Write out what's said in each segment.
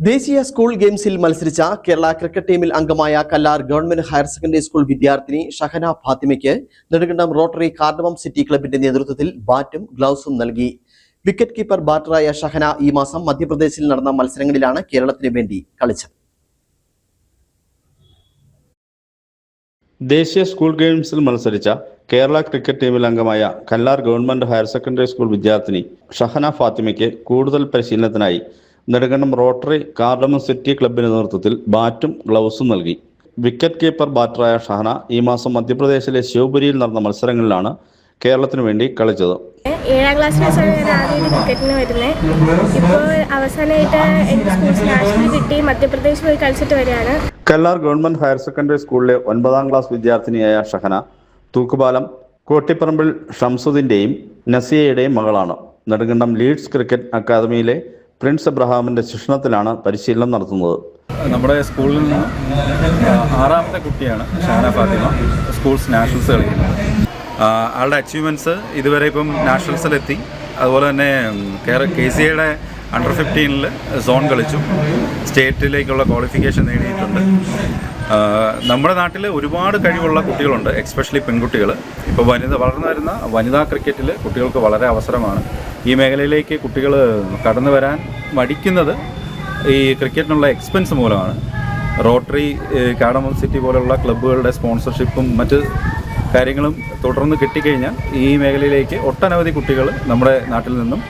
ദേശീയ സ്കൂൾ ഗെയിംസിൽ മത്സരിച്ച കേരള ക്രിക്കറ്റ് ടീമിൽ അംഗമായ Kallar government higher secondary school വിദ്യാർത്ഥിനി ഷഹന ഫാത്തിമയ്ക്ക് നെടുങ്കണ്ടം റോട്ടറി കാർഡമം സിറ്റി ക്ലബിന്റെ നേതൃത്വത്തിൽ ബാറ്റും ഗ്ലൗസും നൽകി. വിക്കറ്റ് കീപ്പർ ബാറ്ററായ ഷഹന ഈ മാസം മധ്യപ്രദേശിൽ നടന്ന മത്സരങ്ങളിലാണ് കേരളത്തിന് വേണ്ടി കളിച്ചത്. ദേശീയ സ്കൂൾ ഗെയിംസിൽ മത്സരിച്ച കേരള ക്രിക്കറ്റ് ടീമിൽ അംഗമായ Kallar government higher secondary school വിദ്യാർത്ഥിനി ഷഹന ഫാത്തിമയ്ക്ക് കൂടുതൽ പരിശീലനത്തിനായി നെടുങ്കണ്ടം റോട്ടറി കാർഡമ സിറ്റി ക്ലബിന്റെ നേതൃത്വത്തിൽ ബാറ്റും ഗ്ലൗസും നൽകി. വിക്കറ്റ് കീപ്പർ ബാറ്ററായ ഷഹന ഈ മാസം മധ്യപ്രദേശിലെ ശിവപുരിയിൽ നടന്ന മത്സരങ്ങളിലാണ് കേരളത്തിനു വേണ്ടി കളിച്ചത്. ഏഴാം ക്ലാസ്സിലെ വെച്ചാണ് ഞാൻ ആദ്യമായിട്ട് ക്രിക്കറ്റിന് വരുന്നത് ഇപ്പോൾ അവസാനമായിട്ട് സ്കൂൾസ് നാഷണൽ കിട്ടി മധ്യപ്രദേശ് പോയി കളിച്ചിട്ട് വരികയാണ്. കല്ലാർ ഗവൺമെന്റ് ഹയർ സെക്കൻഡറി സ്കൂളിലെ ഒൻപതാം ക്ലാസ് വിദ്യാർത്ഥിനിയായ ഷഹന തൂക്കുപാലം കോട്ടിപ്പറമ്പിൽ ഷംസുദ്ദീന്റെയും നസിയയുടെയും മകളാണ്. നെടുങ്കണ്ടം ലീഡ്സ് ക്രിക്കറ്റ് അക്കാദമിയിലെ പ്രിൻസ് എബ്രഹാമിന്റെ ശിക്ഷണത്തിലാണ് പരിശീലനം നടത്തുന്നത്. നമ്മുടെ സ്കൂളിൽ നിന്ന് ആറാമത്തെ കുട്ടിയാണ് ഷാന ഫാത്തിമ. സ്കൂൾസ് നാഷണൽസ് കളിക്കുന്നത് ആളുടെ അച്ചീവ്മെന്റ്സ് ഇതുവരെ ഇപ്പം നാഷണൽസിലെത്തി അതുപോലെ തന്നെ കേര കെ സി എയുടെ അണ്ടർ ഫിഫ്റ്റീനിൽ സോൺ കളിച്ചു. സ്റ്റേറ്റിലേക്കുള്ള ക്വാളിഫിക്കേഷൻ നേടിയിട്ടുണ്ട്. നമ്മുടെ നാട്ടിൽ ഒരുപാട് കഴിവുള്ള കുട്ടികളുണ്ട് എക്സ്പെഷ്യലി പെൺകുട്ടികൾ ഇപ്പോൾ വനിത വളർന്നു വരുന്ന വനിതാ ക്രിക്കറ്റിൽ കുട്ടികൾക്ക് വളരെ അവസരമാണ്. ഈ മേഖലയിലേക്ക് കുട്ടികൾ കടന്നു വരാൻ മടിക്കുന്നത് ഈ ക്രിക്കറ്റിനുള്ള എക്സ്പെൻസ് മൂലമാണ്. റോട്ടറി കാഡമം സിറ്റി പോലുള്ള ക്ലബ്ബുകളുടെ സ്പോൺസർഷിപ്പും മറ്റ് കാര്യങ്ങളും തുടർന്ന് കിട്ടിക്കഴിഞ്ഞാൽ ഈ മേഖലയിലേക്ക് ഒട്ടനവധി കുട്ടികൾ നമ്മുടെ നാട്ടിൽ നിന്നും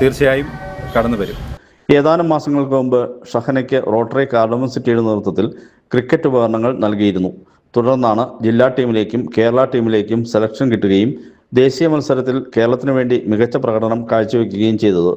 തീർച്ചയായും കടന്നു വരും. ഏതാനും മാസങ്ങൾക്ക് മുമ്പ് ഷഹനയ്ക്ക് റോട്ടറി കാർഡമൻ സിറ്റിയുടെ നേതൃത്വത്തിൽ ക്രിക്കറ്റ് ഉപകരണങ്ങൾ നൽകിയിരുന്നു. തുടർന്നാണ് ജില്ലാ ടീമിലേക്കും കേരള ടീമിലേക്കും സെലക്ഷൻ കിട്ടുകയും ദേശീയ മത്സരത്തിൽ കേരളത്തിന് വേണ്ടി മികച്ച പ്രകടനം കാഴ്ചവെക്കുകയും ചെയ്തത്.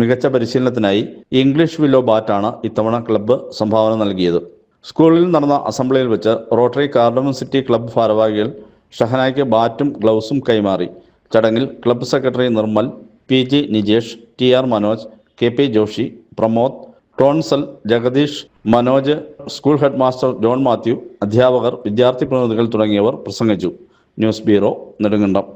മികച്ച പരിശീലനത്തിനായി ഇംഗ്ലീഷ് വില്ലോ ബാറ്റാണ് ഇത്തവണ ക്ലബ്ബ് സംഭാവന നൽകിയത്. സ്കൂളിൽ നടന്ന അസംബ്ലിയിൽ വെച്ച് റോട്ടറി കാർഡമൻ സിറ്റി ക്ലബ്ബ് ഭാരവാഹികൾ ഷഹനായ്ക്ക് ബാറ്റും ഗ്ലൗസും കൈമാറി. ചടങ്ങിൽ club secretary Nirmal P G Nijesh T R Manoj K P Joshi Pramod Tonsal Jagadeesh Manoj school head master John Mathew അധ്യാപകർ വിദ്യാർത്ഥി പ്രതിനിധികൾ തുടങ്ങിയവർ പ്രസംഗിച്ചു. News bureau Nedumkandam.